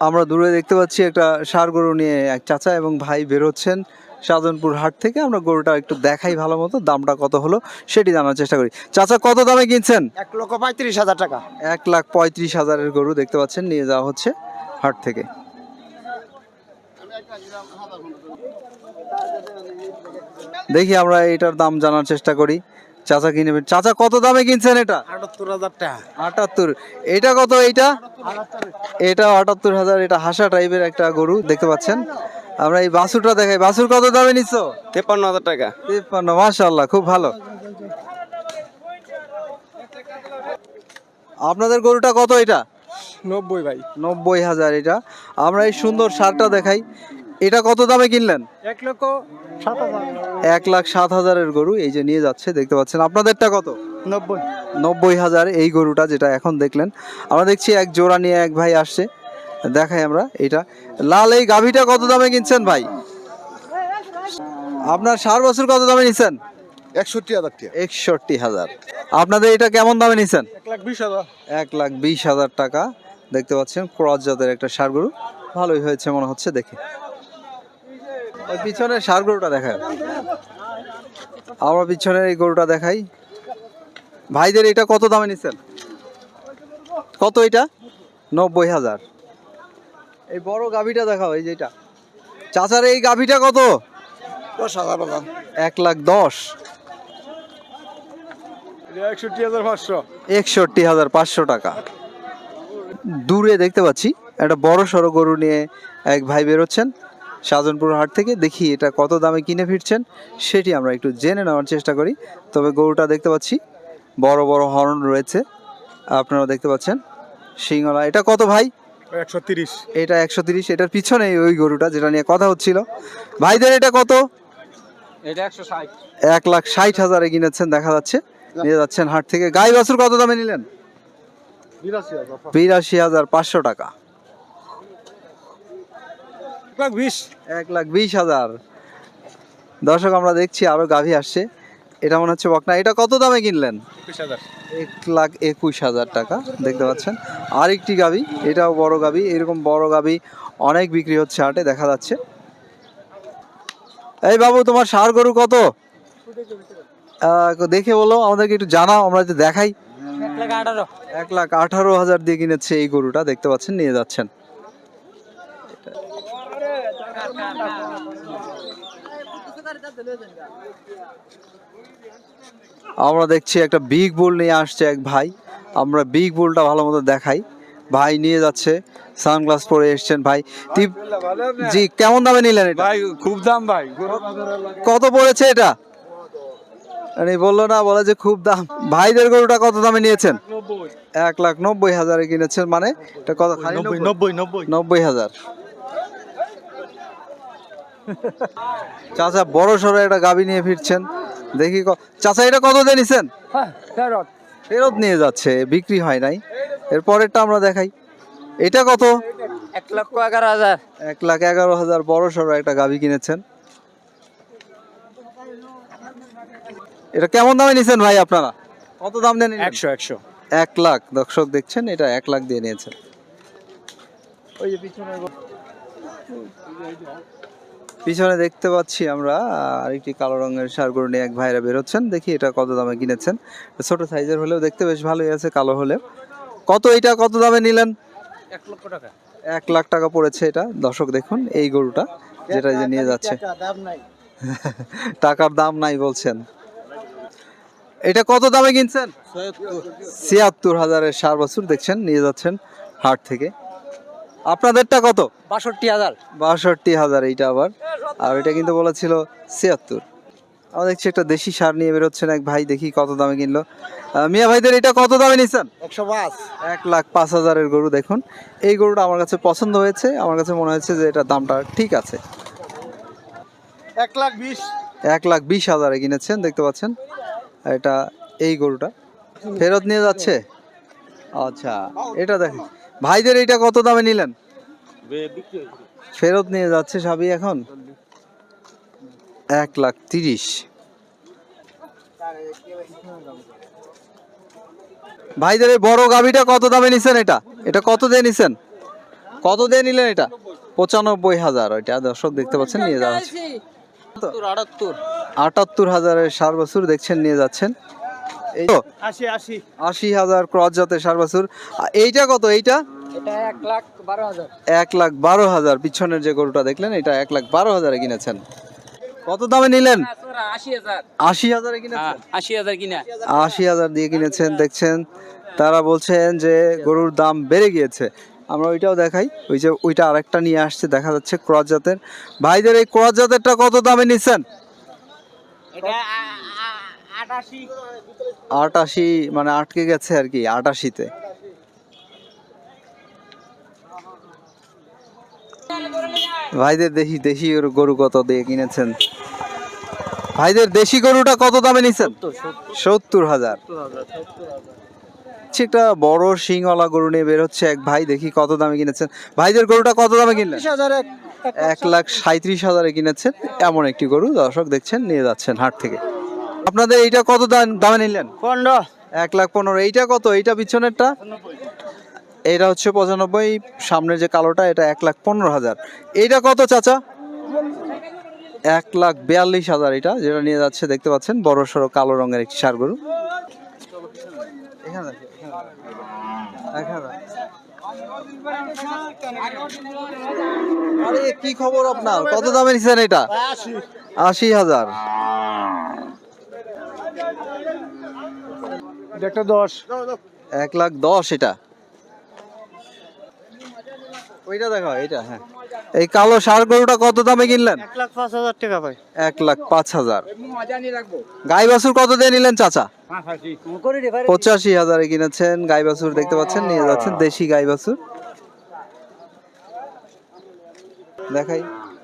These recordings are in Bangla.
আমরা দূরে দেখতে পাচ্ছি একটা ষাড় গরু নিয়ে এক চাচা এবং ভাই বেরোচ্ছেন সাধনপুর হাট থেকে। আমরা গরুটা একটু দেখাই ভালো মতো দামটা কত হলো সেটি জানার চেষ্টা করি। চাচা কত দামে কিনছেন? এক লক্ষ পঁয়ত্রিশ হাজার টাকা। এক লাখ পঁয়ত্রিশ হাজারের গরু দেখতে পাচ্ছেন নিয়ে যাওয়া হচ্ছে হাট থেকে। দেখি আমরা এটার দাম জানার চেষ্টা করি। চাচা কিনে নেবেন। চাচা কত দামে কিনছেন এটা? আটাত্তর হাজার টাকা। আটাত্তর। এটা কত এইটা? এটা আটাত্তর হাজার এটা হাসা টাইপের একটা গরু দেখতে পাচ্ছেন। আমরা এই বাসুরটা দেখাই। বাসুর কত দামে নিচ্ছ তেপান্ন হাজার টাকা। তিপ্পান্ন মাশাল্লাহ খুব ভালো। আপনাদের গরুটা কত এটা? নব্বই ভাই। নব্বই হাজার এটা। আমরা এই সুন্দর সারটা দেখাই। এটা কত দামে কিনলেন? এক লক্ষ সাত হাজার। এক লাখ সাত হাজারের গরু এই যে নিয়ে যাচ্ছে দেখতে পাচ্ছেন। আপনাদেরটা কত? নব্বই। নব্বই হাজার এই গরুটা যেটা এখন দেখলেন। আমরা দেখছি এক জোড়া নিয়ে এক ভাই আসছে। দেখাই আমরা এটা। লাল এই গাভীটা কত দামে কিনছেন ভাই? আপনার সার বছর কত দামে নিছেন? একষট্টি হাজার একষট্টি হাজার। আপনাদের এটা কেমন দামে নিছেন? এক লাখ বিশ হাজার। এক লাখ বিশ হাজার টাকা। দেখতে পাচ্ছেন ক্রস জাতের একটা সার গরু। ভালোই হয়েছে মনে হচ্ছে দেখে। ওই পিছনের ষাড় গরুটা দেখায় আমরা পিছনের এই গরুটা দেখাই। ভাইদের এটা কত দামে নিচ্ছেন কত এটা? নব্বই হাজার। এই বড় গাভিটা দেখাও এই যেটা। চাচার এই গাভিটা কত? দশ হাজার এক লাখ দশ। একষট্টি হাজার পাঁচশো। একষট্টি হাজার পাঁচশো টাকা। দূরে দেখতে পাচ্ছি একটা বড় সড়ো গরু নিয়ে এক ভাই বেরোচ্ছেন। সাজনপুর হাট থেকে দেখি এটা কত দামে কিনে ফিরছেন সেটি আমরা একটু জেনে নেওয়ার চেষ্টা করি। তবে গরুটা দেখতে পাচ্ছি বড় বড় হরণ রয়েছে আপনারা দেখতে পাচ্ছেন সিংহলা এটা কত ভাই? একশো তিরিশ। এটা একশো তিরিশ এটার পিছনে ওই গরুটা যেটা নিয়ে কথা হচ্ছিল। ভাইদের এটা কত? এটা একশো ষাট। এক লাখ ষাট হাজারে কিনেছেন দেখা যাচ্ছে নিয়ে যাচ্ছেন হাট থেকে। গাই বাছুর কত দামে নিলেন? বিরাশি হাজার পাঁচশো টাকা। লাখ বিশ। এক লাখ বিশ হাজার। দর্শক আমরা দেখছি আরও গাভী আসছে। এটা মনে হচ্ছে বকনা। এটা কত দামে কিনলেন? হাজার। এক লাখ একুশ হাজার টাকা দেখতে পাচ্ছেন। আরেকটি গাভী এটাও বড় গাভী এরকম বড় গাভী অনেক বিক্রি হচ্ছে হাটে দেখা যাচ্ছে। এই বাবু তোমার সার গরু কত? দেখে বলো আমাদেরকে একটু জানাও আমরা যে দেখাই। এক লাখ আঠারো হাজার দিয়ে কিনেছে এই গরুটা দেখতে পাচ্ছেন নিয়ে যাচ্ছেন। আমরা দেখছি একটা বিগ বুল নিয়ে আসছে এক ভাই। আমরা বিগ বুলটা ভালো মতো দেখাই। ভাই নিয়ে যাচ্ছে সানগ্লাস পরে এসছেন ভাই। জি কেমন দামে নিলেন এটা? ভাই খুব দাম ভাই। কত পড়েছে এটা? বলল না বলে যে খুব দাম। ভাইদের গরুটা কত দামে নিয়েছেন? এক লাখ নব্বই হাজারে কিনেছেন মানে এটা কত নব্বই হাজার। চাচা বড় সড়ো একটা গাবি নিয়ে ফিরছেন। দেখি চাচা এটা কত দিয়ে নিছেন? হ্যাঁ ফেরত। ফেরত নিয়ে যাচ্ছে বিক্রি হয় নাই। এর পরেরটা আমরা দেখাই। এটা কত? এক লক্ষ এগারো হাজার। এক লাখ এগারো হাজার বড় সড়ো একটা গাবি কিনেছেন। এটা কেমন দামে নিছেন ভাই আপনারা? কত দাম দেন একশো একশো। এক লাখ। দর্শক দেখছেন এটা এক লাখ দিয়ে নিয়েছেন। ওই যে পিছনে পিছনে দেখতে পাচ্ছি আমরা আরেকটি কালো রঙের সার গরু নিয়ে এক ভাইরা বেরোচ্ছেন দেখি এটা কত দামে কিনেছেন। ছোট সাইজের হলেও দেখতে বেশ ভালোই আছে কালো হলে। কত এটা কত দামে নিলেন? এক লক্ষ টাকা। এক লাখ টাকা পড়েছে এটা। দর্শক দেখুন এই গরুটা যেটা যে নিয়ে যাচ্ছে। টাকার দাম নাই বলছেন। এটা কত দামে কিনছেন? ছিয়াত্তর হাজারের সার বছর দেখছেন নিয়ে যাচ্ছেন হাট থেকে। আপনাদেরটা কত? বাষট্টি হাজার। বাষট্টি হাজার এইটা আবার। আর এটা কিন্তু বলেছিল ছিয়াত্তর। আমরা দেখছি একটা দেশি সার নিয়ে বেরোচ্ছেন এক ভাই দেখি কত দামে কিনলো। মিয়া ভাইদের এটা কত দামে নিচ্ছেন একশো পাঁচ। এক লাখ পাঁচ হাজারের গরু দেখুন। এই গরুটা আমার কাছে পছন্দ হয়েছে। আমার কাছে মনে হয়েছে যে এটা দামটা ঠিক আছে। এক লাখ বিশ। এক লাখ বিশ হাজারে কিনেছেন দেখতে পাচ্ছেন। এটা এই গরুটা। ফেরত নিয়ে যাচ্ছে? আচ্ছা এটা দেখেন। ভাইদের এটা কত দামে নিলেন? ফেরত নিয়ে যাচ্ছে সবই এখন? এক লাখ তিরিশ। ভাইদের এই বড় গাভিটা কত দামে নিছেন এটা? এটা কত দিয়ে নিছেন? কত দিয়ে নিলেন এটা? পঁচানব্বই হাজার ওইটা দর্শক দেখতে পাচ্ছেন নিয়ে যাওয়া হচ্ছে আটাত্তর হাজারের সার বছর দেখছেন নিয়ে যাচ্ছেন। এই তো? আশি হাজার ক্রস জাতের সার বছর। এইটা কত এইটা? এক লাখ বারো হাজার। পিছনের যে গরুটা দেখলেন এটা এক লাখ বারো হাজারে কিনেছেন। কত দামে নিলেন? আশি হাজার। আশি হাজারে কিনেছেন? আশি হাজার কিনা। আশি হাজার দিয়ে কিনেছেন দেখছেন। তারা বলছেন যে গরুর দাম বেড়ে গিয়েছে। আমরা ওইটাও দেখাই। ওই যে ওইটা আরেকটা নিয়ে আসছে দেখা যাচ্ছে ক্রস জাতের। ভাইদের এই ক্রস জাতেরটা কত দামে নিচ্ছেন? এটা আটাশি। মানে আটকে গেছে আর কি আটাশিতে। ভাইদের দেশি দেশি গরু- গরু কত দিয়ে কিনেছেন? ভাইদের দেশি গরুটা কত দামে নিচ্ছেন সত্তর হাজার। একটা বড় শিংওয়ালা গরু নিয়ে বের হচ্ছে এক ভাই দেখি কত দামে কিনেছেন। ভাইদের গরুটা কত দামে কিনলেন? হাজার এক লাখ সাঁত্রিশ হাজারে কিনেছেন। এমন একটি গরু দর্শক দেখছেন নিয়ে যাচ্ছেন হাট থেকে। আপনাদের এইটা কত দাম- দামে নিলেন? পনেরো। এক লাখ পনেরো। এইটা কত? এইটা পিছনেরটা? এটা হচ্ছে পঁচানব্বই। সামনের যে কালোটা এটা এক লাখ পনেরো হাজার। এইটা কত চাচা? এক লাখ বিয়াল্লিশ হাজার এটা যেটা নিয়ে যাচ্ছে দেখতে পাচ্ছেন বড় সড়ো কালো রঙের একটি সার গরু। এখানে রাখি, এখানে। রাখি। আরে কি খবর আপনার? কত দামে নিচ্ছেন এটা? আশি হাজার। একটা দশ। এক লাখ দশ এটা। ওইটা দেখো এইটা হ্যাঁ। এই কালো সার গরুটা কত দামে কিনলেন? এক লাখ পাঁচ হাজার টাকা ভাই। এক লাখ পাঁচ হাজার। মজা নিয়ে রাখব। গাই বাছুর কত দিয়ে নিলেন চাচা? পঁচাশি হাজারে কিনেছেন গাই বাছুর দেখতে পাচ্ছেন নিয়ে যাচ্ছেন দেশি গাই বাছুর। দেখাই।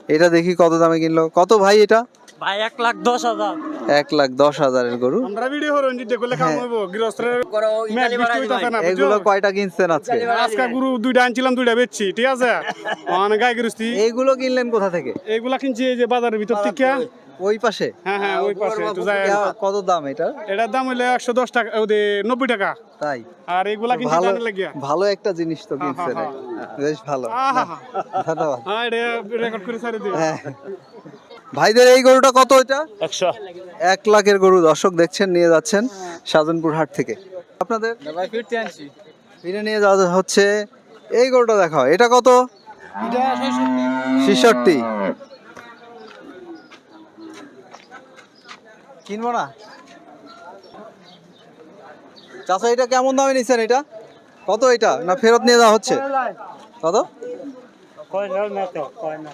এটা দেখি কত দামে কিনলো। কত ভাই এটা? ভাই এক লাখ দশ হাজার। এক লাখ দশ হাজারের গরু। আমরা ভিডিও দেখলে কাম হইব? গৃহস্থের করো ম্যাচ বৃষ্টি হইতাছে না এগুলো কয়টা কিনছেন আজকে? আজকে গুরু দুইটা আনছিলাম দুইটা বেচছি ঠিক আছে? মানে গাই গৃহস্থী। এইগুলো কিনলেন কোথা থেকে? এইগুলা কিনছি এই যে বাজারের ভিতর থেকে। ওই পাশে? হ্যাঁ হ্যাঁ ওই পাশে কত দাম এটা? এটার দাম হইলে একশো দশ টাকা ওদের নব্বই টাকা। তাই? আর এইগুলা কিনছি ভালো লাগিয়া ভালো একটা জিনিস তো কিনছেন। হ্যাঁ, বেশ ভালো। ধন্যবাদ। হ্যাঁ এটা রেকর্ড করে সারি দিই হ্যাঁ। ভাইদের এই গরুটা কত এটা? একশো। এক লাখের গরু দর্শক দেখছেন নিয়ে যাচ্ছেন সাজনপুর হাট থেকে। আপনাদের? ফিরে নিয়ে যাওয়া হচ্ছে। এই গরুটা দেখাও এটা কত? ছেষট্টি। কিনবো না? চাচা এটা কেমন দামে নিচ্ছেন এটা? কত এটা? না ফেরত নিয়ে যাওয়া হচ্ছে? কত? কয় না কয় না।